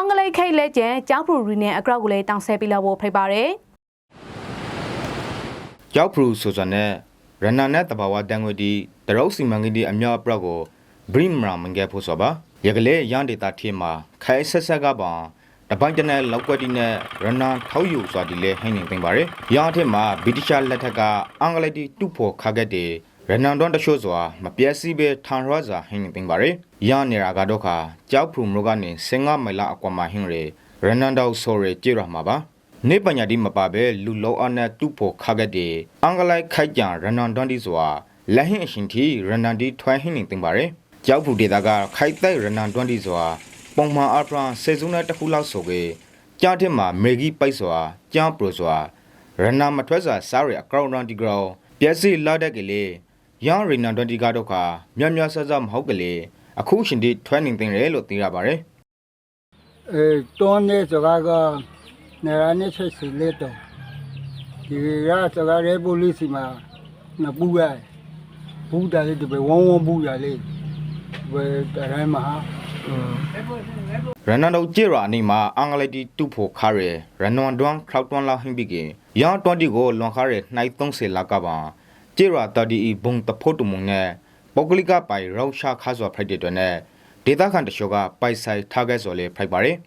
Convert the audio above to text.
အင်္ဂလိပ်ခိတ်လက်ကျန်ကျောင်းဖရူရီနဲ့အကောက်ကိုလည်းတောင်းဆဲပြီးလောက်ဖို့ဖိတ်ပါတယ်ကြောက်ဖရူဆိုစနဲ့ရဏနဲ့တဘာဝတန်ငွေတီတရုတ်စီမံကိန်းဒီအမြောက်အပရက်ကိုဘရိမရာမင်ငယ်ဖို့ဆိုပါရကလေးရန်ဒေတာထီမှာခိုင်ဆက်ဆက်ကပါတပိုင်းတနဲ့လောက်ကွက်တီနဲ့ရဏထောက်ယူစွာဒီလေဟိနေသိမ့်ပါရရန်အထက်မှာဗြိတိရှလက်ထက်ကအင်္ဂလိပ်တီတူဖို့ခါခဲ့တဲ့ ရဏန်တွန်တရှို့စွာမပြည့်စည်ပဲထန်ရွာစွာဟိနေသိမ့်ပါရရန်နေရာကတော့ခါကြောက်ဖရူမလို့ကနေစင်ငါမိုင်လာအကွာမှာဟင်းရရဏန်တော့ဆိုရကြေရမှာပါနေပညာဒီမပါပဲလူလောအနဲ့တူဖို့ခါခဲ့တဲ့အင်္ဂလိုက်ခိုက်ကြရန်နန်တန်ဒီစွာလက်ဟင်းအရှင်တီရန်နန်ဒီထွိုင်းဟင်းနေတင်ပါရယ်ကြောက်ဖူဒေတာကခိုက်တိုက်ရန်နန်တန်ဒီစွာပုံမှန်အဖရန်စေစုံနဲ့တစ်ခုလောက်ဆိုကေကြားတဲ့မှာမေဂီပိုက်စွာကြားပရိုစွာရန်နန်မထွက်စွာစားရအကောင့်ရန်ဒီဂရောပြက်စီလာတဲ့ကလေး ရန်ရန်နန်တန်ဒီကတော့ခါမြတ်မြတ်ဆဆမဟုတ်ကလေးအခုရှင်ဒီထွိုင်းနေတင်တယ်လို့သိရပါတယ်အဲတွန်းနေစကားကနေရာနဲ့ချက်စီလက်တော့ဒီရစကားရဲပိုလိစီမှာနပူရဘူးတယ်ဒီပဲဝုံဝုံဘူးရလေဘယ်တိုင်းမှာရန်နန်တို့ကြေရာနေမှာအင်္ဂလိပ်တီတူဖို့ခါရယ်ရန်နွန်ဒွန်ခရောက်တွန်လာဟင်းဘီကေယောင်20ကိုလွန်ခါရယ်နှိုက်30လာကပါ ကြေရာတဒီဘုံတဖို့တုံမုံနဲ့ပုဂ္ဂလိကပိုင်ရောက်ရှာခါစွာဖိုက်တဲ့တွင်နဲ့ဒေတာခန်တချို့ကပိုက်ဆိုင်ထားခဲ့စော်လေဖိုက်ပါရယ်